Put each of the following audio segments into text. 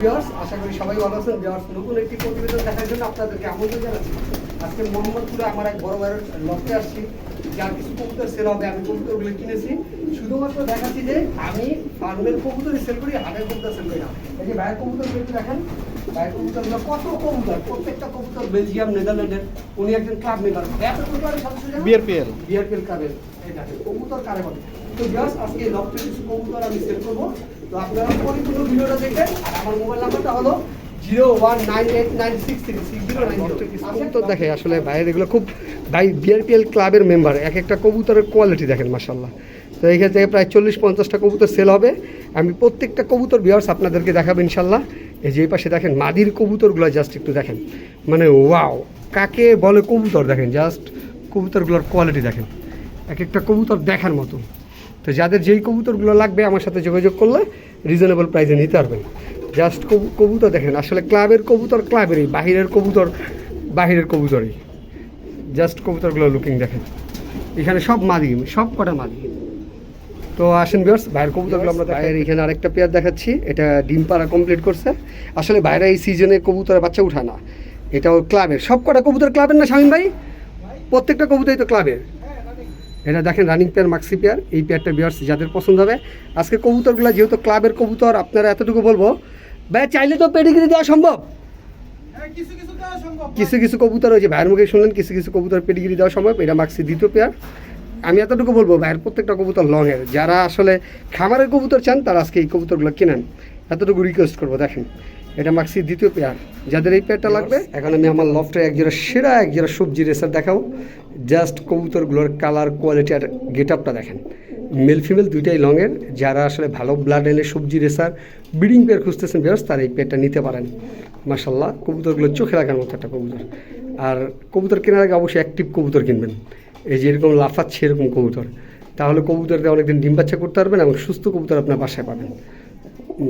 Viewers আশা করি সবাই ভালো আছেন। ভিউয়ার্স নতুন একটি প্রতিবেদন দেখার জন্য আপনাদেরকে আমন্ত্রণ জানাচ্ছি। আজকে মোহাম্মদপুরে আমার এক বড় ভাইয়ের লক্ষ্যে আসছি। যার কিছু কবুতর সেল হবে আমি কবুতরগুলো কিনেছি। শুধুমাত্র দেখাচ্ছি যে আমি ফার্মের কবুতরই সেল করি হাটের কবুতর সেল করি না। এই যে ভাইয়ের কবুতরগুলো একটু দেখেন ভাইয়ের কবুতরগুলো কত কবুতর প্রত্যেকটা কবুতর বেলজিয়াম নেদারল্যান্ডের উনি একজন ক্লাব মেম্বার? বিআরপিএল বিআরপিএল ক্লাবের কবুতর কারে বলে। তো জাস্ট আজকে লক্ষ্যে কিছু কবুতর আমি সেল করব। তো আপনারা পরিপূর্ণ ভিডিওটা দেখবেন। আর আমার মোবাইল নাম্বারটা হলো zero one nine eight nine six three six zero nine কবুতর দেখে আসলে এগুলো খুব ভাই বিআরপিএল ক্লাবের মেম্বার এক একটা কবুতরের কোয়ালিটি দেখেন মাসাল্লাহ তো এই ক্ষেত্রে প্রায় চল্লিশ পঞ্চাশটা কবুতর সেল হবে। আমি প্রত্যেকটা কবুতর বিয়ার্স আপনাদেরকে দেখাবো ইনশাল্লাহ এই যে পাশে দেখেন মাদির কবুতরগুলো জাস্ট একটু দেখেন। মানে ওয়াও কাকে বলে কবুতর দেখেন জাস্ট কবুতরগুলোর কোয়ালিটি দেখেন। এক একটা কবুতর দেখার মতো। তো যাদের যেই কবুতরগুলো লাগবে আমার সাথে যোগাযোগ করলে রিজনেবল প্রাইসে নিতে পারবেন। জাস্ট কবুতর দেখেন আসলে ক্লাবের কবুতর ক্লাবেরই বাহিরের কবুতর বাহিরের কবুতরই। জাস্ট কবুতরগুলো লুকিং দেখেন। এখানে সব মাদি সব কটা মাদি। তো আসেন বিয়ার্স বাইরের কবুতরগুলো আমরা বাইরের এখানে আরেকটা পেয়ার দেখাচ্ছি। এটা ডিম পাড়া কমপ্লিট করছে। আসলে বাইরে এই সিজনে কবুতরের বাচ্চা উঠা না। এটাও ক্লাবের সব কটা কবুতর ক্লাবের না শামিম ভাই? প্রত্যেকটা কবুতরই তো ক্লাবের এটা দেখেন রানিং পেয়ার মাক্সি পেয়ার এই পেয়ারটা বিয়ার্স যাদের পছন্দ হবে। আজকে কবুতরগুলো যেহেতু ক্লাবের কবুতর আপনারা এতটুকু বলব। ভাই চাইলে তো পেডিগ্রি দেওয়া সম্ভব। কিছু কিছু কবুতর ওই যে ভাইয়ের মুখে শুনলেন কিছু কিছু কবুতর পেডিগ্রি দেওয়া সম্ভব। এটা মাক্সি দ্বিতীয় পেয়ার আমি এতটুকু বলব ভাইয়ের প্রত্যেকটা কবুতর লংয়ের যারা আসলে খামারের কবুতর চান তারা আজকে এই কবুতরগুলো কেনেন। এতটুকু রিকোয়েস্ট করব দেখেন। এটা মাক্সি দ্বিতীয় পেয়ার যাদের এই পেয়ারটা লাগবে এখন আমি আমার লফটে এক জোড়া সেরা এক জোড়া সবজি রেসার দেখাবো। জাস্ট কবুতরগুলোর কালার কোয়ালিটি আর গেট আপটা দেখেন। মেল ফিমেল দুইটাই লংয়ের যারা আসলে ভালো ব্লাড এনে সবজি রেসার ব্রিডিং পেয়ার খুঁজতেছেন বিয়ার্স তারা এই পেয়ারটা নিতে পারেন। মাসাল্লাহ কবুতরগুলো চোখে রাখার মতো একটা কবুতর। আর কবুতর কেনার আগে অবশ্যই অ্যাক্টিভ কবুতর কিনবেন। এই যে এরকম লাফাচ্ছে এরকম কবুতর। তাহলে কবুতরকে অনেকদিন ডিম বাচ্চা করতে পারবেন এবং সুস্থ কবুতর আপনার বাসায় পাবেন।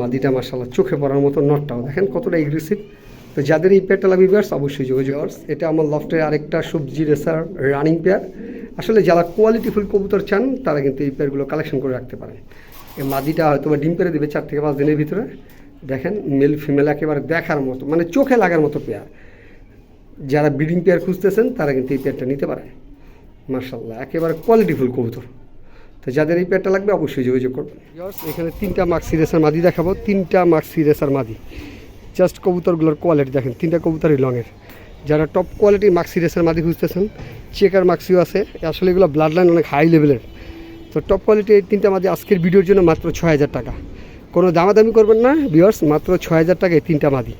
মাদিটা মাসাল্লাহ চোখে পড়ার মতো নটটাও দেখেন কতটা এগ্রেসিভ তো যাদের এই পেয়ারটা লাগবে বিয়ার্স অবশ্যই যোগাযোগ এটা আমার লফটের আরেকটা সবজি রেসার রানিং পেয়ার আসলে যারা কোয়ালিটিফুল কবুতর চান, তারা কিন্তু এই পেয়ারগুলো কালেকশন করে রাখতে পারেন। এই মাদিটা হয়তো বা ডিম পেরে দেবে চার থেকে পাঁচ দিনের ভিতরে। দেখেন মেল ফিমেল একেবারে দেখার মতো মানে চোখে লাগার মতো পেয়ার যারা ব্রিডিং পেয়ার খুঁজতেছেন, তারা কিন্তু এই পেয়ারটা নিতে পারে। মার্শাল্লাহ একেবারে কোয়ালিটিফুল কবুতর। তো যাদের এই পেয়ারটা লাগবে, অবশ্যই যোগাযোগ করবেন। এখানে তিনটা মাক্সি রেসার মাদি দেখাবো। তিনটা মাক্সি রেসার মাদি। জাস্ট কবুতরগুলোর কোয়ালিটি দেখেন, তিনটা কবুতরই লংয়ের যারা টপ কোয়ালিটির মাক্সি রেসার মাদি খুঁজতেছেন চেকার মাক্সিও আছে। আসলে এগুলো ব্লাড লাইন অনেক হাই লেভেলের তো টপ কোয়ালিটি এই তিনটা মাদি আজকের ভিডিওর জন্য মাত্র ছয় হাজার টাকা। কোনো দামাদামি করবেন না ভিওর্স মাত্র ছয় হাজার টাকায় তিনটা মাদি।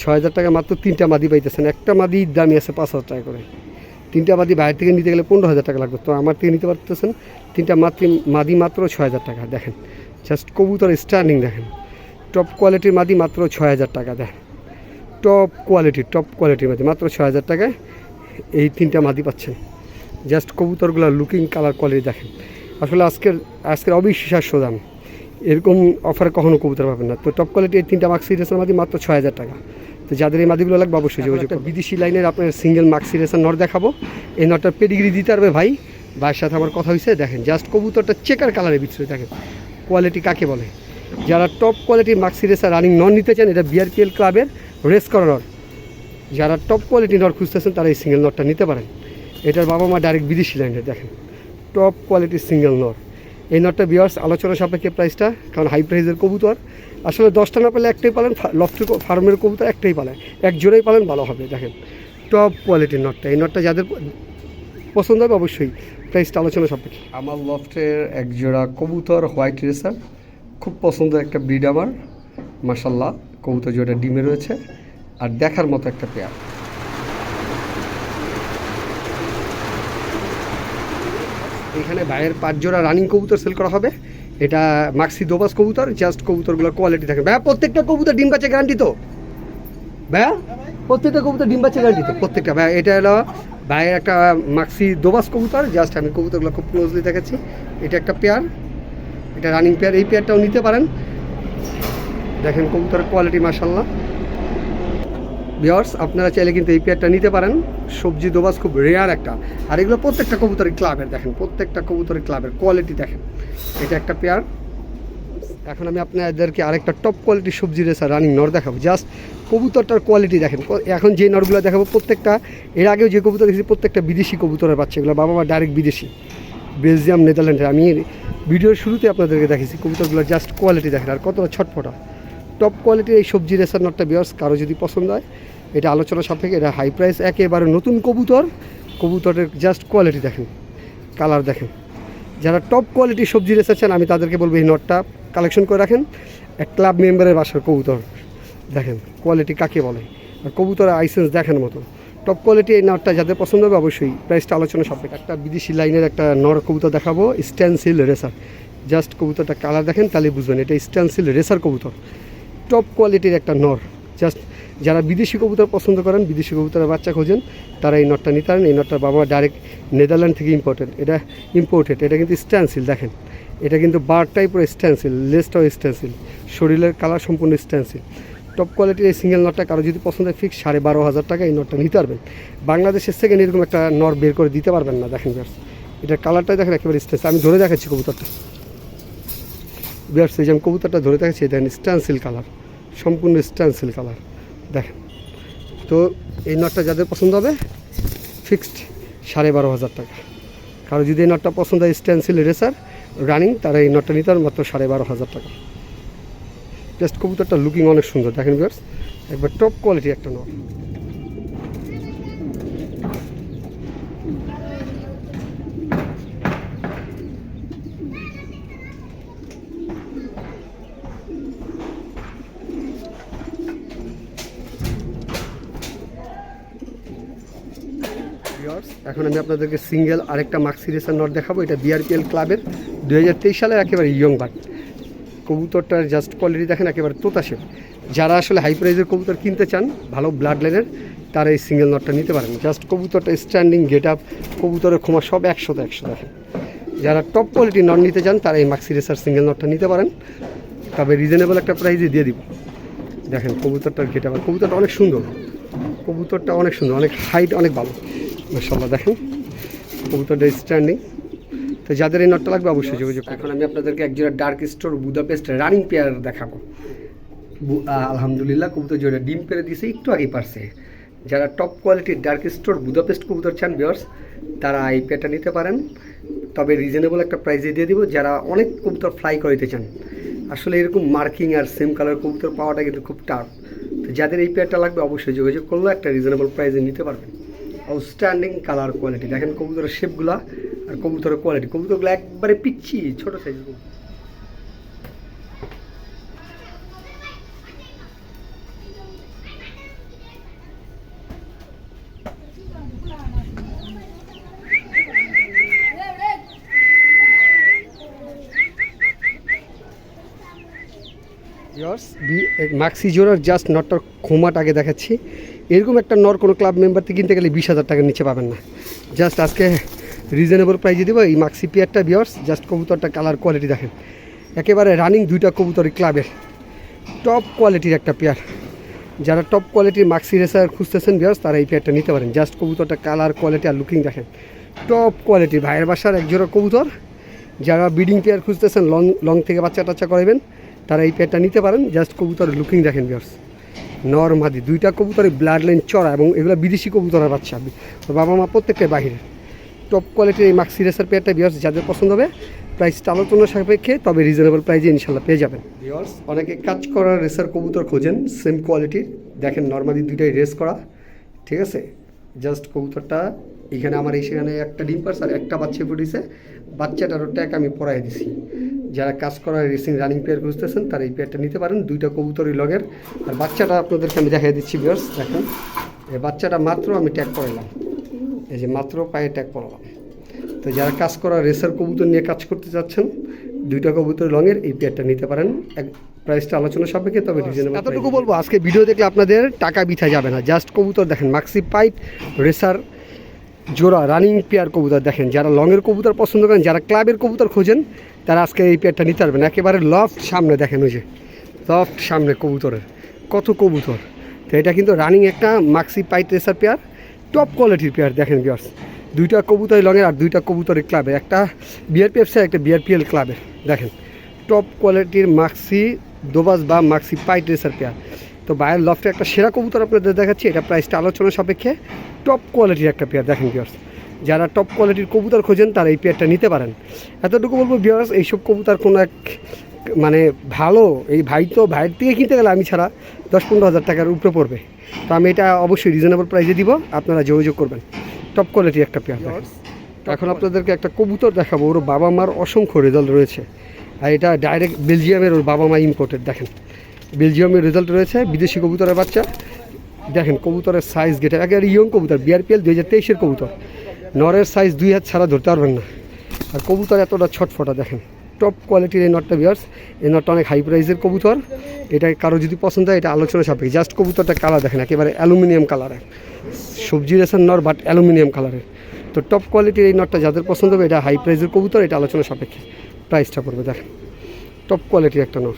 ছয় হাজার টাকা মাত্র তিনটা মাদি পাইতেছেন। একটা মাদির দামি আছে পাঁচ হাজার টাকা করে। তিনটা মাদি বাইরে থেকে নিতে গেলে পনেরো হাজার টাকা লাগবে। তো আমার থেকে নিতে পারতেছেন, তিনটা মাত্র মাদি মাত্র ছয় হাজার টাকা। দেখেন জাস্ট কবুতর স্টার্নিং দেখেন। টপ কোয়ালিটির মাদি মাত্র ছয় হাজার টাকা দেয় টপ কোয়ালিটির টপ কোয়ালিটির মাদি মাত্র ছয় হাজার টাকায় এই তিনটা মাদি পাচ্ছেন জাস্ট কবুতরগুলো লুকিং কালার কোয়ালিটি দেখেন। আসলে আজকের আজকের অবিশ্বাস্য দাম। এরকম অফার কখনো কবুতর পাবেন না। তো টপ কোয়ালিটি এই তিনটা মাক্সি রেসার মাদি মাত্র ছয় হাজার টাকা। তো যাদের এই মাদিগুলো লাগবে অবশ্যই যোগাযোগ করবেন। বিদেশি লাইনের আপনার সিঙ্গেল মাক্সি রেসার নট দেখাবো। এই নটটার পেডিগ্রি দিতে পারবে ভাই। ভাইয়ের সাথে আমার কথা হয়েছে দেখেন। জাস্ট কবুতরটা চেকার কালারের ভিতরে দেখেন। কোয়ালিটি কাকে বলে? যারা টপ কোয়ালিটির মাক্সি রেসার রানিং নন নিতে চান, এটা বিআরপিএল ক্লাবের রেস করা নট যারা টপ কোয়ালিটি নট খুঁজতেছেন, তারা এই সিঙ্গেল নটটা নিতে পারেন। এটার বাবা মা ডাইরেক্ট বিদেশি লাইনের দেখেন। টপ কোয়ালিটির সিঙ্গেল নট এই নটটা বিয়ার্স আলোচনা সাপেক্ষে প্রাইসটা কারণ হাই প্রাইসের কবুতর। আসলে দশটা না পেলে একটাই পালেন লফটি ফার্মের কবুতর একটাই পালেন এক জোড়াই পালেন, ভালো হবে, দেখেন। টপ কোয়ালিটির নটটা এই নটটা যাদের পছন্দ হবে, অবশ্যই প্রাইসটা আলোচনা সাপেক্ষে। আমার লফটের এক জোড়া কবুতর হোয়াইট রেসার খুব পছন্দের একটা ব্রিড আমার। মাসাল্লাহ কবুতর জোড়া ডিমে রয়েছে। আর দেখার মতো একটা পেয়ার এখানে বাইরের পাঁচ জোড়া রানিং কবুতর সেল করা হবে। এটা মাক্সি দোবাস কবুতর জাস্ট কবুতরগুলোর কোয়ালিটি থাকে ভাইয়া, প্রত্যেকটা কবুতর ডিম বাচ্চা গ্যারান্টি তো? ভাইয়া, প্রত্যেকটা কবুতর ডিম বাচ্চা গ্যারান্টি তো? প্রত্যেকটা, ভাইয়া, এটা হলো ভাইয়ের একটা মাক্সি দোবাস কবুতর। জাস্ট আমি কবুতরগুলো খুব ক্লোজলি দেখেছি এটা একটা পেয়ার এটা রানিং পেয়ার এই পেয়ারটাও নিতে পারেন। দেখেন কবুতরের কোয়ালিটি মাসাল্লাহ ভিওর্স আপনারা চাইলে কিন্তু এই পেয়ারটা নিতে পারেন। সবজি দোবাস খুব রেয়ার একটা। আর এগুলো প্রত্যেকটা কবুতরের ক্লাবের দেখেন, প্রত্যেকটা কবুতরের ক্লাবের কোয়ালিটি দেখেন। এটা একটা পেয়ার এখন আমি আপনাদেরকে আরেকটা টপ কোয়ালিটির সবজি রেসার রানিং নর দেখাবো। জাস্ট কবুতরটার কোয়ালিটি দেখেন। এখন যে নরগুলো দেখাবো প্রত্যেকটা, এর আগেও যে কবুতর দেখেছি, প্রত্যেকটা বিদেশি কবুতরের বাচ্চা এগুলো বাবা মা ডাইরেক্ট বিদেশি। বেলজিয়াম নেদারল্যান্ডের আমি ভিডিওর শুরুতে আপনাদেরকে দেখেছি কবুতরগুলো জাস্ট কোয়ালিটি দেখেন, আর কতটা ছটফটা। টপ কোয়ালিটির এই সবজি রেসার নটটা বিয়ার্স কারও যদি পছন্দ হয়, এটা আলোচনা সাপেক্ষে, এটা হাই প্রাইস একেবারে নতুন কবুতর, কবুতরের জাস্ট কোয়ালিটি দেখেন কালার দেখেন। যারা টপ কোয়ালিটির সবজি রেসার চান, আমি তাদেরকে বলব এই নটটা কালেকশন করে রাখেন, এক ক্লাব মেম্বারের বাসার কবুতর দেখেন কোয়ালিটি কাকে বলে? আর কবুতরের আইসেন্স দেখেন মতো। টপ কোয়ালিটি এই নটটা যাদের পছন্দ হবে অবশ্যই প্রাইসটা আলোচনা সাপেক্ষে। একটা বিদেশি লাইনের একটা নর কবুতর দেখাবো স্ট্যান্সিল রেসার জাস্ট কবুতরটা কালার দেখেন, তাহলে বুঝবেন এটা স্ট্যান্সিল রেসার কবুতর। টপ কোয়ালিটির একটা নর। জাস্ট যারা বিদেশি কবুতর পছন্দ করেন, বিদেশি কবুতরের বাচ্চা খোঁজেন, তারা এই নটটা নিতে পারেন। এই নটটার বাবা ডাইরেক্ট নেদারল্যান্ড থেকে ইম্পোর্টেড এটা ইম্পোর্টেড এটা কিন্তু স্ট্যান্সিল দেখেন। এটা কিন্তু বার টাইপের স্ট্যান্সিল লেসটাও স্ট্যান্সিল শরীরের কালার সম্পূর্ণ স্ট্যান্সিল টপ কোয়ালিটির এই সিঙ্গেল নটটা কারও যদি পছন্দ হয় ফিক্স সাড়ে বারো হাজার টাকা এই নটটা নিতে পারবেন। বাংলাদেশের সেকেন্ড এরকম একটা নট বের করে দিতে পারবেন না, দেখেন বিয়ার্স এটার কালারটাই দেখেন একেবারে স্ট্যান্স আমি ধরে দেখাচ্ছি কবুতরটা। বিয়ার্স এই যে আমি কবুতরটা ধরে দেখাচ্ছি দেখেন স্ট্যান্সিল কালার সম্পূর্ণ স্ট্যান্সিল কালার দেখেন। তো এই নটটা যাদের পছন্দ হবে ফিক্সড সাড়ে বারো হাজার টাকা। কারও যদি এই নটটা পছন্দ হয় স্ট্যান্সিল রেসার রানিং তারা এই নটটা নিতে মাত্র সাড়ে বারো হাজার টাকা। জাস্ট কবুতরটা লুকিং অনেক সুন্দর, দেখেন বিয়ার্স একবার টপ কোয়ালিটি একটা নট এখন আমি আপনাদেরকে সিঙ্গেল আরেকটা মাক্সি রেসার নট দেখাবো, এটা বিআরপিএল ক্লাবের দু হাজার তেইশ সালের একেবারে ইয়ং বাট কবুতরটার জাস্ট কোয়ালিটি দেখেন, একেবারে তোতাশে যারা আসলে হাই প্রাইজের কবুতর কিনতে চান, ভালো ব্লাড লাইনের তারা এই সিঙ্গেল নটটা নিতে পারেন। জাস্ট কবুতরটা স্ট্যান্ডিং গেট আপ কবুতরের ক্ষমা সব একশোতে একশো দেখেন। যারা টপ কোয়ালিটির নট নিতে চান, তারা এই মাক্সি রেসার সিঙ্গেল নটটা নিতে পারেন। তবে রিজনেবল একটা প্রাইজে দিয়ে দিব। দেখেন, কবুতরটার গেট আপ কবুতরটা অনেক সুন্দর। কবুতরটা অনেক সুন্দর, অনেক হাইট অনেক ভালো। মাসাল্লাহ দেখেন। কবুতরটা স্ট্যান্ডিং তো যাদের এই নটটা লাগবে অবশ্যই যোগাযোগ এখন আমি আপনাদেরকে একজোড়া dark store Budapest running pair দেখাবো। আলহামদুলিল্লাহ কবুতর জোড়া ডিম পেরে দিয়েছে একটু আগে পারছে। যারা টপ কোয়ালিটির ডার্ক স্টোর বুদাপেস্ট কবুতর চান বিয়ার্স তারা এই পেয়ারটা নিতে পারেন। তবে রিজনেবল একটা প্রাইজে দিয়ে দিব যারা অনেক কবুতর ফ্লাই করাইতে চান। আসলে এরকম মার্কিং আর সেম কালার কবুতর পাওয়াটা কিন্তু খুব টাফ তো যাদের এই পেয়ারটা লাগবে অবশ্যই যোগাযোগ করলে একটা রিজনেবল প্রাইজে নিতে পারবেন। আউটস্ট্যান্ডিং কালার কোয়ালিটি দেখেন কবুতরের শেপগুলা কবুতরের কোয়ালিটি কবুতরগুলো একবারে পিচ্ছি, ছোট সাইজ মাক্সি জোড়ার জাস্ট নটটার খোমাট আগে দেখাচ্ছি। এরকম একটা নর কোনো ক্লাব মেম্বার কিনতে গেলে বিশ হাজার টাকার নিচে পাবেন না। জাস্ট আজকে রিজনেবল প্রাইজে দেবো। এই মাক্সি পেয়ারটা বিয়ার্স জাস্ট কবুতরটা কালার কোয়ালিটি দেখেন। একেবারে রানিং দুইটা কবুতর ক্লাবের টপ কোয়ালিটির একটা পেয়ার যারা টপ কোয়ালিটির মাক্সি রেসার খুঁজতেছেন বিয়ার্স তারা এই পেয়ারটা নিতে পারেন। জাস্ট কবুতরটা কালার কোয়ালিটি আর লুকিং দেখেন। টপ কোয়ালিটি ভাইয়ের বাসার একজোড়া কবুতর। যারা ব্রিডিং পেয়ার খুঁজতেছেন লং লং থেকে বাচ্চা টাচ্চা করাবেন তারা এই পেয়ারটা নিতে পারেন। জাস্ট কবুতরের লুকিং দেখেন বিয়ার্স নর মাদি দুইটা কবুতরের ব্লাড লাইন চড়া এবং এগুলো বিদেশি কবুতরের বাচ্চা। বাবা মা প্রত্যেকটাই বাহিরে টপ কোয়ালিটির এই মাক্সি রেসার পেয়ারটা বিয়ার্স যাদের পছন্দ হবে প্রাইসটা আলোচনা সাপেক্ষে, তবে রিজনেবল প্রাইজে ইনশাল্লাহ পেয়ে যাবেন। বিয়ার্স অনেকে কাজ করা রেসার কবুতর খোঁজেন সেম কোয়ালিটির দেখেন নর্মালি দুইটাই রেস করা, ঠিক আছে? জাস্ট কবুতরটা, এখানে আমার এই সেখানে একটা ডিম পার্স আর একটা বাচ্চা ফুটেছে, বাচ্চাটারও ট্যাগ আমি পরাই দিছি। যারা কাজ করা রেসিং রানিং পেয়ার খুঁজতেছেন, তারা এই পেয়ারটা নিতে পারেন, দুইটা কবুতরই লগের। আর বাচ্চাটা আপনাদেরকে আমি দেখাই দিচ্ছি বিয়ার্স দেখেন। এই বাচ্চাটা মাত্র আমি ট্যাগ করাইলাম। এই যে মাত্র পায়ে ট্যাগ পরালাম তো যারা কাজ করা রেসার কবুতর নিয়ে কাজ করতে চাচ্ছেন দুইটা কবুতর রঙের এই পেয়ারটা নিতে পারেন। এক প্রাইসটা আলোচনা সাপেক্ষে তবে রিজনেবল এতটুকু বলব আজকে ভিডিও দেখলে আপনাদের টাকা বিথা যাবে না। জাস্ট কবুতর দেখেন মাক্সি পাইট রেসার জোড়া রানিং পেয়ার কবুতর দেখেন। যারা লংয়ের কবুতর পছন্দ করেন যারা ক্লাবের কবুতর খোঁজেন তারা আজকে এই পেয়ারটা নিতে পারবেন। একেবারে লফট সামনে দেখেন ওই যে লফট সামনে কবুতরের। কত কবুতর। তো এটা কিন্তু রানিং একটা Maksi pint racer pair top কোয়ালিটির পেয়ার দেখেন বিয়ার্স দুইটা কবুতর লংয়ের আর দুইটা কবুতরের ক্লাবে একটা বিআরপিএফ একটা বিআরপিএল ক্লাবের দেখেন টপ কোয়ালিটির মাক্সি দোবাস বা মাক্সি পাইট রেসার পেয়ার তো বায়ের লফটে একটা সেরা কবুতর আপনাদের দেখাচ্ছি, এটা প্রাইসটা আলোচনা সাপেক্ষে টপ কোয়ালিটির একটা পেয়ার দেখেন বিয়ার্স যারা টপ কোয়ালিটির কবুতর খোঁজেন, তারা এই পেয়ারটা নিতে পারেন। এতটুকু বলব বিয়ার্স এইসব কবুতর কোনো এক মানে ভালো, এই ভাই তো ভাইয়ের থেকে কিনতে গেলে আমি ছাড়া দশ পনেরো হাজার টাকার উপরে পড়বে। তো আমি এটা অবশ্যই রিজনেবল প্রাইসে দিব আপনারা যোগাযোগ করবেন। টপ কোয়ালিটির একটা পেয়ার এখন আপনাদেরকে একটা কবুতর দেখাবো ওর বাবা মার অসংখ্য রেজাল্ট রয়েছে। আর এটা ডাইরেক্ট বেলজিয়ামের ওর বাবা মা ইম্পোর্টেড দেখেন। বেলজিয়ামের রেজাল্ট রয়েছে বিদেশি কবুতরের বাচ্চা। দেখেন কবুতরের সাইজ গেটে একেবারে ইয়ং কবুতর বিআরপিএল দুই হাজার তেইশের কবুতর। নরের সাইজ দুই হাত ছাড়া ধরতে পারবেন না। আর কবুতর এতটা ছটফটা দেখেন। টপ কোয়ালিটির এই নটটা বিয়ার্স এই নটটা অনেক হাই প্রাইসের কবুতর। এটা কারও যদি পছন্দ হয় এটা আলোচনা সাপেক্ষে। জাস্ট কবুতরটা কালার দেখেন একেবারে অ্যালুমিনিয়াম কালারের সবজি রেশন নর বাট অ্যালুমিনিয়াম কালারের তো টপ কোয়ালিটির এই নটটা যাদের পছন্দ হবে এটা হাই প্রাইসের কবুতর এটা আলোচনা সাপেক্ষে। প্রাইসটা পড়বে দেখেন। টপ কোয়ালিটির একটা নর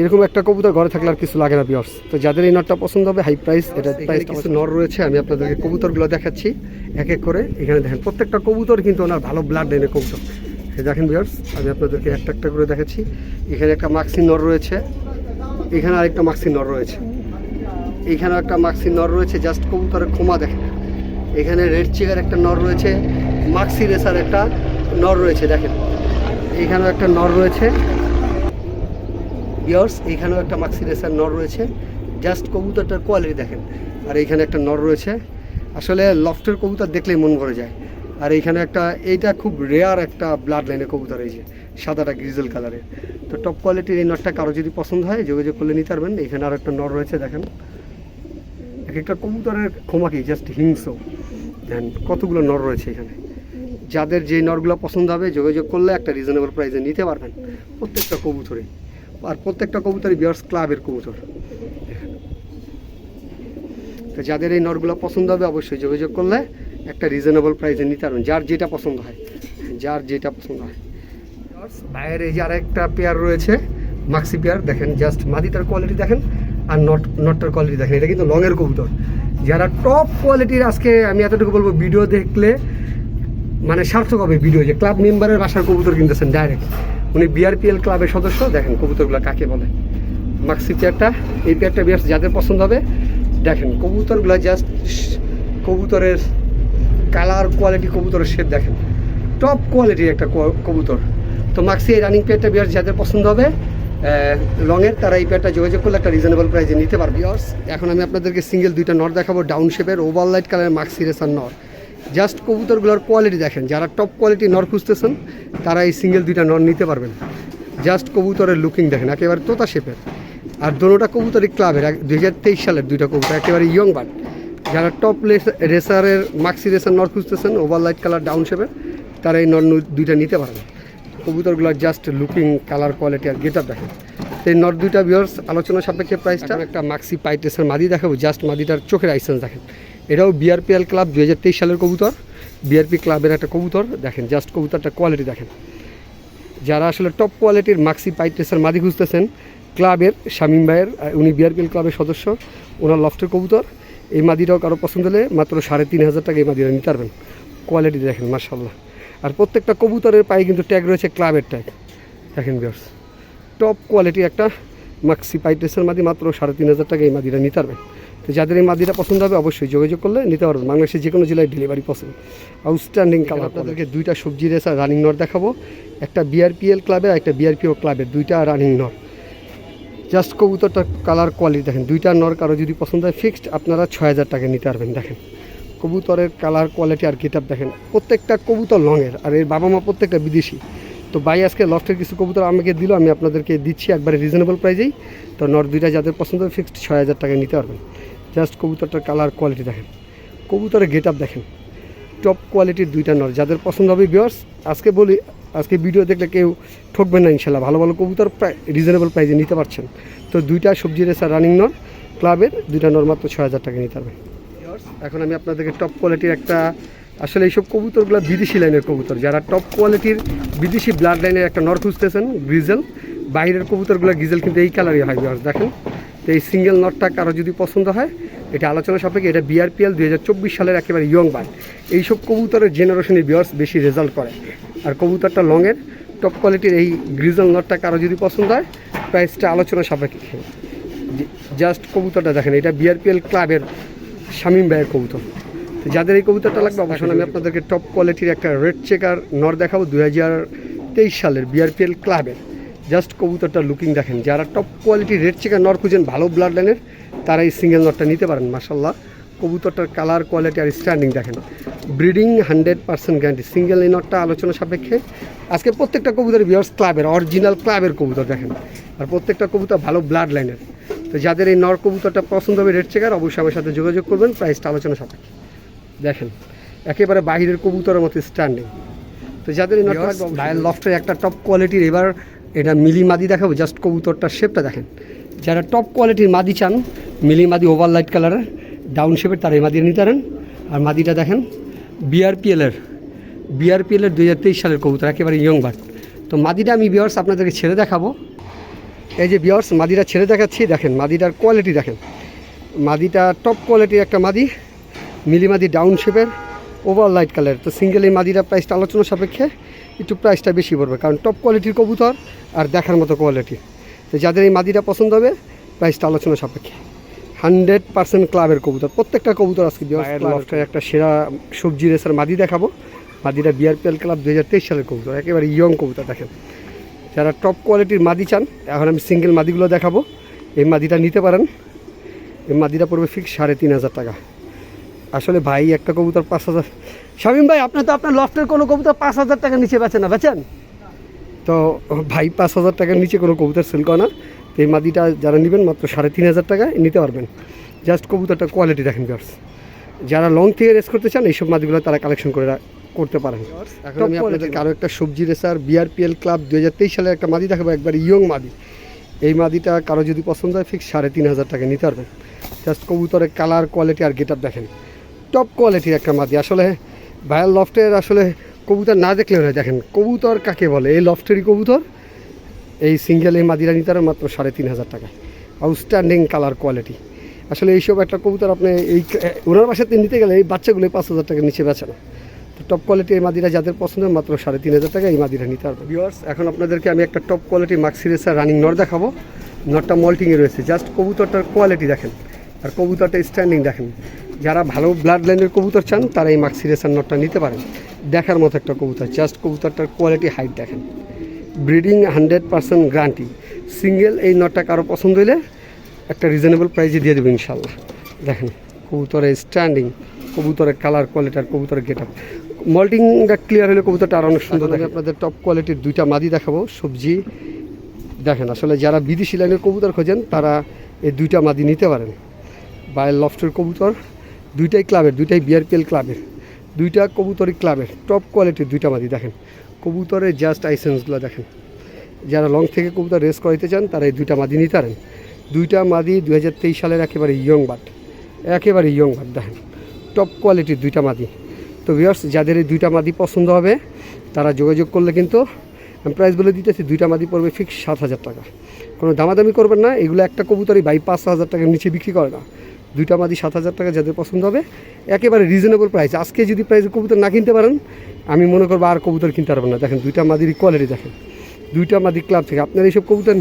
এরকম একটা কবুতর ঘরে থাকলে আর কিছু লাগে না বিয়ার্স তো যাদের এই নটটা পছন্দ হবে হাই প্রাইস এটা প্রাইস কিছু নর রয়েছে আমি আপনাদেরকে কবুতরগুলো দেখাচ্ছি। এক এক করে। এখানে দেখেন প্রত্যেকটা কবুতর কিন্তু ওনার ভালো ব্লাড লাইনের কবুতর। দেখেন বিয়ার্স আমি আপনাদেরকে একটা একটা করে দেখাচ্ছি। এখানে একটা মাক্সি নর রয়েছে। এখানে আরেকটা মাক্সি নর রয়েছে। এখানে একটা মাক্সি নর রয়েছে জাস্ট কবুতরের ক্ষমা দেখেন। এখানে রেড চিকার একটা নর রয়েছে মাক্সি রেসার একটা নর রয়েছে, দেখেন। এখানেও একটা নর রয়েছে। ইয়ার্স এখানেও একটা মাক্সি রেসার নর রয়েছে। জাস্ট কবুতরটার কোয়ালিটি দেখেন। আর এইখানে একটা নর রয়েছে। আসলে লফটের কবুতর দেখলেই মন ভরে যায়। আর এইখানে একটা, এইটা খুব রেয়ার একটা ব্লাড লাইনের কবুতর এই যে, সাদাটা গ্রিজেল কালারের তো টপ কোয়ালিটির এই নটটা কারও যদি পছন্দ হয়, যোগাযোগ করলে নিতে পারবেন। এখানে আর একটা নর রয়েছে, দেখেন। এক একটা কবুতরের ক্ষমাকি জাস্ট হিংস দেন কতগুলো নর রয়েছে এখানে। যাদের যে নরগুলো পছন্দ হবে, যোগাযোগ করলে একটা রিজনেবল প্রাইসে নিতে পারবেন প্রত্যেকটা কবুতরে আর প্রত্যেকটা কবুতরই বিয়ার্স ক্লাবের কবুতর। তো যাদের এই নরগুলো পছন্দ হবে, অবশ্যই যোগাযোগ করলে একটা রিজনেবল প্রাইসে নিতে পারবেন, যার যেটা পছন্দ হয়, যার যেটা পছন্দ হয়। বাইরে এই যে আরেকটা পেয়ার রয়েছে মাক্সি পেয়ার দেখেন জাস্ট মাদিটার কোয়ালিটি দেখেন, আর নট নটটার কোয়ালিটি দেখেন, এটা কিন্তু লংয়ের কবুতর। যারা টপ কোয়ালিটির আজকে আমি এতটুকু বলব ভিডিও দেখলে মানে সার্থক হবে ভিডিও যে ক্লাব মেম্বারের বাসার কবুতর কিনতেছেন ডাইরেক্ট উনি বিআরপিএল ক্লাবের সদস্য, দেখেন কবুতরগুলো কাকে বলে। মাক্সি পেয়ারটা এই পেয়ারটা বিয়ার যাদের পছন্দ হবে, দেখেন কবুতরগুলো জাস্ট কবুতরের কালার কোয়ালিটি কবুতরের শেপ দেখেন। টপ কোয়ালিটির একটা কবুতর। তো মাক্সি এই রানিং পেয়ারটা বিয়ার যাদের পছন্দ হবে লংয়ের তারা এই পেয়ারটা যোগাযোগ করলে একটা রিজনেবল প্রাইসে নিতে পারবে, বিয়ার্স। এখন আমি আপনাদেরকে সিঙ্গেল দুইটা নট দেখাবো ডাউন শেপের ওভার লাইট কালারের মাক্সি রেসার নর জাস্ট কবুতরগুলোর কোয়ালিটি দেখেন, যারা টপ কোয়ালিটি নর খুঁজতেছেন, তারা এই সিঙ্গেল দুইটা নর নিতে পারবেন। জাস্ট কবুতরের লুকিং দেখেন, একেবারে তোতা শেপের আর দোনোটা কবুতরই ক্লাবের দুই হাজার তেইশ সালের দুইটা কবুতর, একেবারে ইয়ং বাট যারা টপ রেসারের মাক্সি রেসার নর খুঁজতেছেন ওভার লাইট কালার ডাউন শেপের তারা এই নর দুইটা নিতে পারবেন কবুতরগুলোর জাস্ট লুকিং কালার কোয়ালিটি আর গেট আপ দেখেন এই নট দুইটা বিয়ার্স আলোচনা সাপেক্ষে প্রাইসটা একটা মাক্সি পাইটেসের মাদি দেখাবো জাস্ট মাদিটার চোখের আইসেন্স দেখেন। এটাও বিআরপিএল ক্লাব দু হাজার তেইশ সালের কবুতর। বিআরপি ক্লাবের একটা কবুতর, দেখেন জাস্ট কবুতরটা কোয়ালিটি দেখেন। যারা আসলে টপ কোয়ালিটির মাক্সি পাইটেসের মাদি খুঁজতেছেন ক্লাবের শামীম ভাইয়ের উনি বিআরপিএল ক্লাবের সদস্য, ওনার লফটের কবুতর। এই মাদিটাও কারও পছন্দ হলে মাত্র সাড়ে তিন হাজার টাকা এই মাদিটা নিতে পারবেন। কোয়ালিটি দেখেন মার্শাল্লাহ আর প্রত্যেকটা কবুতরের পায়ে কিন্তু ট্যাগ রয়েছে ক্লাবের ট্যাগ দেখেন বিয়ার্স টপ কোয়ালিটি একটা মাক্সি পাইটেসের মাদি মাত্র সাড়ে তিন হাজার টাকা এই মাদিটা নিতে পারবেন। তো যাদের এই মাদিটা পছন্দ হবে অবশ্যই যোগাযোগ করলে নিতে পারবেন। বাংলাদেশের যে কোনো জেলায় ডেলিভারি পসিবল আউটস্ট্যান্ডিং কালার আপনাদেরকে দুইটা সবজি রেসার রানিং নট দেখাবো। একটা বিআরপিএল ক্লাবের আর একটা বিআরপিও ক্লাবের দুইটা রানিং নর জাস্ট কবুতরটার কালার কোয়ালিটি দেখেন, দুইটা নর কারও যদি পছন্দ হয় ফিক্সড আপনারা ছয় হাজার টাকা নিতে পারবেন, দেখেন। কবুতরের কালার কোয়ালিটি আর কিতাব দেখেন, প্রত্যেকটা কবুতর লংয়ের, আর এর বাবা মা প্রত্যেকটা বিদেশি। তো বাই আজকে লফটের কিছু কবুতর আমাকে দিল, আমি আপনাদেরকে দিচ্ছি একবারে রিজনেবল প্রাইজেই তো নর দুইটা যাদের পছন্দ হয় ফিক্সড ছয় হাজার টাকা নিতে পারবেন। জাস্ট কবুতরটার কালার কোয়ালিটি দেখেন। কবুতরের গেট আপ দেখেন টপ কোয়ালিটির দুইটা নর যাদের পছন্দ হবে বিয়ার্স আজকে বলি, আজকে ভিডিও দেখলে কেউ ঠকবেন না ইনশাল্লাহ। ভালো ভালো কবুতর প্রায় রিজনেবল প্রাইসে নিতে পারছেন। তো দুইটা সবজি রেসার রানিং নর ক্লাবের দুইটা নর মাত্র ছয় হাজার টাকা নিতে পারবেন এখন আমি আপনাদেরকে টপ কোয়ালিটির একটা, আসলে এইসব কবুতরগুলো বিদেশি লাইনের কবুতর। যারা টপ কোয়ালিটির বিদেশি ব্লাড লাইনের একটা নর খুঁজতেছেন গ্রিজেল বাইরের কবুতরগুলো গ্রিজেল কিন্তু এই কালারই হয় বিয়ার্স দেখেন। তো এই সিঙ্গেল নটটা কারও যদি পছন্দ হয়, এটা আলোচনা সাপেক্ষে এটা বিআরপিএল দুই হাজার চব্বিশ সালের একেবারে ইয়ং বার্ড এইসব কবুতরের জেনারেশনের বিয়ার্স বেশি রেজাল্ট করে। আর কবুতরটা লংয়ের টপ কোয়ালিটির এই গ্রিজল নটটা কারও যদি পছন্দ হয় প্রাইসটা আলোচনা সাপেক্ষে। জাস্ট কবুতরটা দেখেন, এটা বিআরপিএল ক্লাবের শামীম ভাইয়ের কবুতর। তো যাদের এই কবুতরটা লাগবে, অবশ্যই আমি আপনাদেরকে টপ কোয়ালিটির একটা রেড চেকার নর দেখাবো দু হাজার তেইশ সালের বিআরপিএল ক্লাবের জাস্ট কবুতরটা লুকিং দেখেন যারা টপ কোয়ালিটির রেড চেকার নর খুঁজেন ভালো ব্লাড লাইনের তারা এই সিঙ্গেল নটটা নিতে পারেন মাসাল্লাহ কবুতরটার কালার কোয়ালিটি আর স্ট্যান্ডিং দেখেন। Breeding hundred percent guarantee single এই নটটা আলোচনা সাপেক্ষে। আজকে প্রত্যেকটা কবুতর বিয়ার্স ক্লাবের অরিজিনাল ক্লাবের কবুতর দেখেন। আর প্রত্যেকটা কবুতর ভালো ব্লাড লাইনের তো যাদের এই নর কবুতরটা পছন্দ হবে রেড চেকার অবশ্যই আমার সাথে যোগাযোগ করবেন প্রাইসটা আলোচনা সাপেক্ষে। দেখেন একেবারে বাহিরের কবুতরের মতো স্ট্যান্ডিং তো যাদের এই নটটা লফটের একটা টপ কোয়ালিটির এবার এটা মিলি মাদি দেখাবো জাস্ট কবুতরটার শেপটা দেখেন। যারা টপ কোয়ালিটির মাদি চান, মিলি মাদি ওভার লাইট কালারের ডাউন শেপের তারা এই মাদি নিতে পারেন। আর মাদিটা দেখেন বিআরপিএলের বিআরপিএলের দুই হাজার তেইশ সালের কবুতর, একেবারে ইয়ং বার্ড তো মাদিটা আমি বিয়ার্স আপনাদেরকে ছেড়ে দেখাবো। এই যে বিয়ার্স মাদিটা ছেড়ে দেখাচ্ছি, দেখেন, মাদিটার কোয়ালিটি দেখেন। মাদিটা টপ কোয়ালিটির একটা মাদি, মিলি মাদি ডাউন শেপের ওভার লাইট কালার তো সিঙ্গেল এই মাদিটা প্রাইসটা আলোচনা সাপেক্ষে একটু প্রাইসটা বেশি পড়বে কারণ টপ কোয়ালিটির কবুতর আর দেখার মতো কোয়ালিটি তো যাদের এই মাদিটা পছন্দ হবে প্রাইসটা আলোচনা সাপেক্ষে। হান্ড্রেড পার্সেন্ট ক্লাবের কবুতর প্রত্যেকটা কবুতর আজকে লফটের একটা সেরা সবজি রেসার মাদি দেখাবো। মাদিটা বিআরপিএল ক্লাব দু হাজার তেইশ সালের কবুতর একেবারে ইয়ং কবুতর দেখেন। যারা টপ কোয়ালিটির মাদি চান এখন আমি সিঙ্গেল মাদিগুলো দেখাবো। এই মাদিটা নিতে পারেন। এই মাদিটা পড়বে ফিক্স সাড়ে তিন হাজার টাকা। আসলে ভাই একটা কবুতর পাঁচ হাজার। শামীম ভাই আপনি তো আপনার লফটের কোনো কবুতর পাঁচ হাজার টাকার নিচে বেচেন না বেচেন? তো ভাই পাঁচ হাজার টাকার নিচে কোনো কবুতর সেল করে না। তো এই মাদিটা যারা নেবেন মাত্র সাড়ে তিন হাজার টাকায় নিতে পারবেন। জাস্ট কবুতরটা কোয়ালিটি দেখেন বিয়ার্স যারা লং থেকে রেস করতে চান এইসব মাদিগুলো তারা কালেকশন করে করতে পারেন। এখন আমি আপনাদেরকে আরও একটা সবজি রেসার বিআরপিএল ক্লাব দু হাজার তেইশ সালের একটা মাদি দেখাবো একবার ইয়ং মাদি। এই মাদিটা কারও যদি পছন্দ হয় ফিক্স সাড়ে তিন হাজার টাকা নিতে পারবেন। জাস্ট কবুতরের কালার কোয়ালিটি আর গেট দেখেন। টপ কোয়ালিটির একটা মাদি। আসলে ভায়াল লফটের আসলে কবুতর না দেখলে না। দেখেন, কবুতর কাকে বলে? এই লফটেরই কবুতর। এই সিঙ্গেল এই মাদিরা নিতে মাত্র সাড়ে তিন হাজার টাকা আউটস্ট্যান্ডিং কালার কোয়ালিটি আসলে এইসব একটা কবুতর আপনি এই ওনার বাসাতে নিতে গেলে এই বাচ্চাগুলো পাঁচ হাজার টাকার নিচে বেচে না। তো টপ কোয়ালিটি এই মাদিরা যাদের পছন্দ মাত্র সাড়ে তিন হাজার টাকা এই মাদিরা নিতে পারবে ভিওয়ার্স এখন আপনাদেরকে আমি একটা top quality Maksi racer running নর দেখাবো। নটটা মল্টিংয়ে রয়েছে। জাস্ট কবুতরটার কোয়ালিটি দেখেন। আর কবুতরটা স্ট্যান্ডিং দেখেন। যারা ভালো ব্লাড লাইনের কবুতর চান তারা এই মাক্সি রেসার নটটা নিতে পারেন। দেখার মতো একটা কবুতর জাস্ট কবুতরটার কোয়ালিটি হাইট দেখেন। Breeding hundred percent guarantee single এই নটটা কারও পছন্দ হলে একটা রিজনেবল প্রাইসে দিয়ে দেবো ইনশাল্লাহ দেখেন কবুতরের স্ট্যান্ডিং কবুতরের কালার কোয়ালিটি আর কবুতরের গেট আপ মল্টিংটা ক্লিয়ার হলে কবুতরটা আরও অনেক সুন্দর দেখে আপনাদের টপ কোয়ালিটির দুইটা মাদি দেখাবো সবজি। দেখেন আসলে যারা বিদেশি লাইনের কবুতর খোঁজেন তারা এই দুইটা মাদি নিতে পারেন। বায়ের লফটের কবুতর, দুইটাই ক্লাবের, দুইটাই বিআরপিএল ক্লাবের, দুইটা কবুতরই ক্লাবের টপ কোয়ালিটির দুইটা মাদি দেখেন। কবুতরের জাস্ট আইসেন্সগুলো দেখেন। যারা লং থেকে কবুতর রেস করাইতে চান, তারা এই দুইটা মাদি নিতে পারেন। দুইটা মাদি দু হাজার তেইশ সালের একেবারে ইয়ং বাট একেবারে ইয়ং বাট দেখেন। টপ কোয়ালিটির দুইটা মাদি। তো ভিউয়ার্স যাদের এই দুইটা মাদি পছন্দ হবে, তারা যোগাযোগ করলে কিন্তু আমি প্রাইস বলে দিতেছি, দুইটা মাদি পড়বে ফিক্স সাত হাজার টাকা। কোনো দামাদামি করবেন না, এগুলো একটা কবুতরই বাই পাঁচ হাজার টাকার নিচে বিক্রি করে না। দুইটা মাদি সাত হাজার টাকা যাদের পছন্দ হবে, একেবারে রিজনেবল প্রাইস আজকে যদি প্রাইসে কবুতর না কিনতে পারেন, আমি মনে করব আর কবুতর কিনতে পারবেন না। দেখেন, দুইটা মাদির কোয়ালিটি দেখেন। দুইটা মাদি ক্লাব থেকে আপনার এইসব কবুতর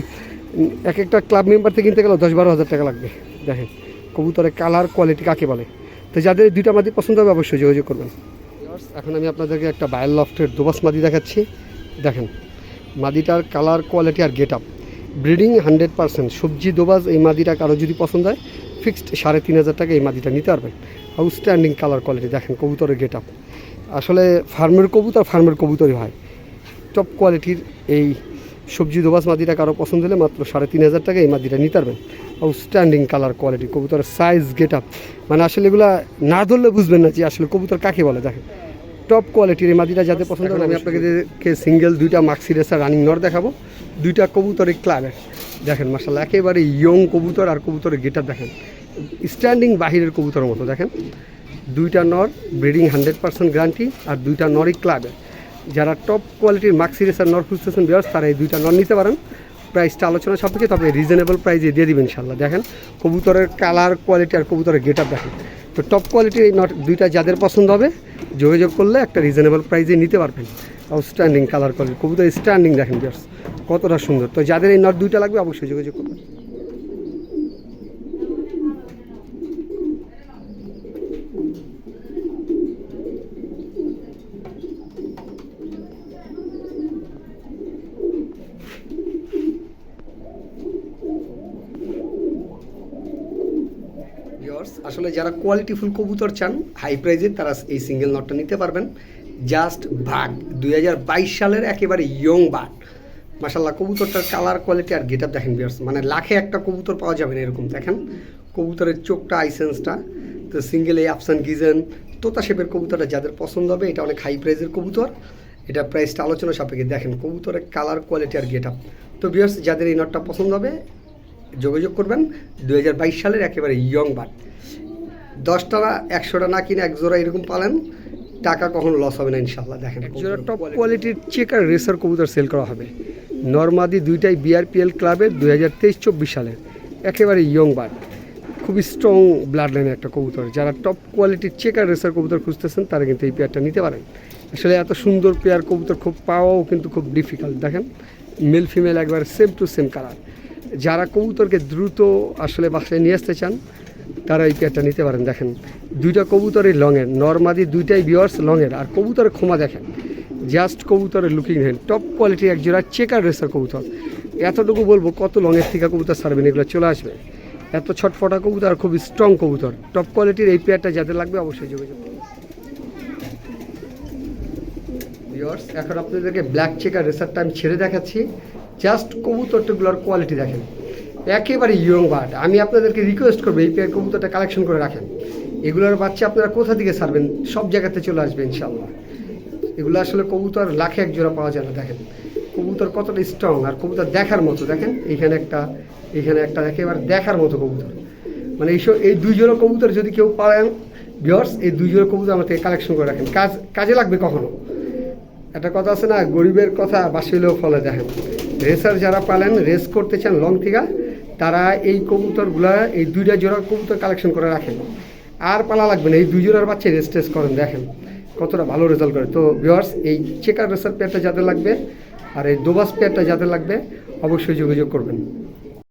এক একটা ক্লাব মেম্বার থেকে কিনতে গেলেও দশ বারো হাজার টাকা লাগবে। দেখেন, কবুতরের কালার কোয়ালিটি কাকে বলে? তো যাদের দুইটা মাদি পছন্দ হবে, অবশ্যই যোগাযোগ করবেন। এখন আমি আপনাদেরকে একটা বায়াল লফটের দোবাস মাদি দেখাচ্ছি। দেখেন, মাদিটার কালার কোয়ালিটি আর get up breeding hundred percent. সবজি দোবাজ এই মাদিটা কারও যদি পছন্দ হয় ফিক্সড সাড়ে তিন হাজার টাকা এই মাদিটা নিতে পারবেন। আউটস্ট্যান্ডিং কালার কোয়ালিটি দেখেন কবুতরের গেট আপ আসলে ফার্মের কবুতর ফার্মের কবুতরই হয় টপ কোয়ালিটির এই সবজি দোবাস মাদিটা কারও পছন্দ হলে মাত্র সাড়ে তিন হাজার টাকা এই মাদিটা নিতে পারবেন। আউটস্ট্যান্ডিং কালার কোয়ালিটি কবুতরের সাইজ গেট আপ মানে আসলে এগুলা না ধরলে বুঝবেন না যে আসলে কবুতর কাকে বলে দেখেন। টপ কোয়ালিটির এই মাদিটা যাতে পছন্দ হয় আমি আপনাকে সিঙ্গেল দুইটা মাক্সি রেসার রানিং নর দেখাবো। দুইটা কবুতরের ক্লাবের দেখেন মাসাল্লাহ একেবারে ইয়ং কবুতর আর কবুতরের গেটার দেখেন। স্ট্যান্ডিং বাহিরের কবুতরের মতো, দেখেন। দুইটা নর ব্রিডিং হান্ড্রেড পার্সেন্ট গ্যারান্টি আর দুইটা নরই ক্লাবের যারা টপ কোয়ালিটির মাক্সি আর নর খুঁজতেছেন বিয়ার্স তারা এই দুইটা নর নিতে পারেন। প্রাইসটা আলোচনা সাপেক্ষে, তবে রিজনেবল প্রাইসে দিয়ে দিবেন ইনশাল্লাহ দেখেন, কবুতরের কালার কোয়ালিটি আর কবুতরের গেট দেখেন। তো টপ কোয়ালিটির এই নট দুইটা যাদের পছন্দ হবে, যোগাযোগ করলে একটা রিজনেবল প্রাইজে নিতে পারবেন। আউটস্ট্যান্ডিং কালার কোয়ালিটি কবুতর স্ট্যান্ডিং দেখেন জাস্ট কতটা সুন্দর। তো যাদের এই নট দুইটা লাগবে, অবশ্যই যোগাযোগ করবেন ভিউয়ার্স আসলে যারা কোয়ালিটিফুল কবুতর চান হাই প্রাইজের তারা এই সিঙ্গেল নটটা নিতে পারবেন। জাস্ট ভাগ দুই সালের একেবারে ইয়ং বার্ড মাসাল্লাহ কবুতরটার কালার কোয়ালিটি আর গেট আপ দেখেন বিয়ার্স মানে লাখে একটা কবুতর পাওয়া যাবে না এরকম, দেখেন। কবুতরের চোখটা আইসেন্সটা তো সিঙ্গেল এই আফসান গিজেন তোতা শেপের কবুতরটা যাদের পছন্দ হবে, এটা অনেক হাই প্রাইজের কবুতর। এটা প্রাইসটা আলোচনা সাপেক্ষে, দেখেন, কবুতরের কালার কোয়ালিটি আর গেট আপ তো বিয়ার্স যাদের এই নটটা পছন্দ হবে, যোগাযোগ করবেন, দুই হাজার বাইশ সালের একেবারে ইয়ং বার্ড দশটা একশোটা না কিনে এক জোড়া এরকম পালেন টাকা কখনো লস হবে না ইনশাল্লাহ দেখেন জোড়া টপ কোয়ালিটির চেকার রেসার কবুতর সেল করা হবে। নর্মাদি দুইটাই বিআরপিএল ক্লাবের দু হাজার তেইশ চব্বিশ সালের। একেবারে ইয়ং বার্ড খুবই স্ট্রং ব্লাড লাইনের একটা কবুতর। যারা টপ কোয়ালিটির চেকার রেসার কবুতর খুঁজতেছেন তারা কিন্তু এই পেয়ারটা নিতে পারেন। আসলে এত সুন্দর পেয়ার কবুতর খুব পাওয়াও কিন্তু খুব ডিফিকাল্ট দেখেন মেল ফিমেল একবার সেম টু সেম কালার যারা কবুতরকে দ্রুত আসলে বাসায় নিয়ে আসতে চান তারা এই পেয়ারটা নিতে পারেন। দেখেন, দুইটা কবুতরের লংয়ের নর্মাদি দুইটাই বিয়ার্স লংয়ের আর কবুতরের ক্ষমা দেখেন। জাস্ট কবুতরের লুকিং হেন টপ কোয়ালিটি এক জোড়া চেকার রেসার কবুতর। এতটুকু বলব কত লংয়ের থেকে কবুতর সারবেন এগুলো চলে আসবে। এত ছটফটা কবুতর আর খুব স্ট্রং কবুতর টপ কোয়ালিটির এই পেয়ারটা যাদের লাগবে অবশ্যই যোগাযোগ ভিউয়ার্স এখন আপনাদেরকে ব্ল্যাক চেকার রেসারটা আমি ছেড়ে দেখাচ্ছি। জাস্ট কবুতরটাগুলোর কোয়ালিটি দেখেন। একেবারে ইয়ং বার্ড। আমি আপনাদেরকে রিকোয়েস্ট করব, এই পেয়ার কবুতরটা কালেকশন করে রাখেন। এগুলোর বাচ্চা আপনারা কোথা থেকে ছাড়বেন? সব জায়গাতে চলে আসবে ইনশাল্লাহ এগুলো আসলে কবুতর লাখে এক জোড়া পাওয়া যায় না, দেখেন। কবুতর কতটা স্ট্রং আর কবুতর দেখার মতো, দেখেন এখানে একটা এখানে একটা একেবারে দেখার মতো কবুতর। মানে এইসব, এই দুই কবুতর যদি কেউ পারেন ভিওর্স এই দুই জোড়া কবুতর আমার কালেকশন করে রাখেন। কাজ, কাজে লাগবে কখনো? একটা কথা আছে না, গরিবের কথা বাসিলেও ফলে, দেখেন। রেসার যারা পালেন রেস করতে চান লং থেকে তারা এই কবুতরগুলা, এই দুইটা জোড়ার কবুতর কালেকশন করে রাখেন। আর পালা লাগবে না, এই দুই জোড়ার বাচ্চা রেস্টেস করেন, দেখেন। কতটা ভালো রেজাল্ট করে। তো ভিওয়ার্স এই চেকার রেসার পেয়ারটা যাদের লাগবে, আর এই দোবাস পেয়ারটা যাদের লাগবে, অবশ্যই যোগাযোগ করবেন।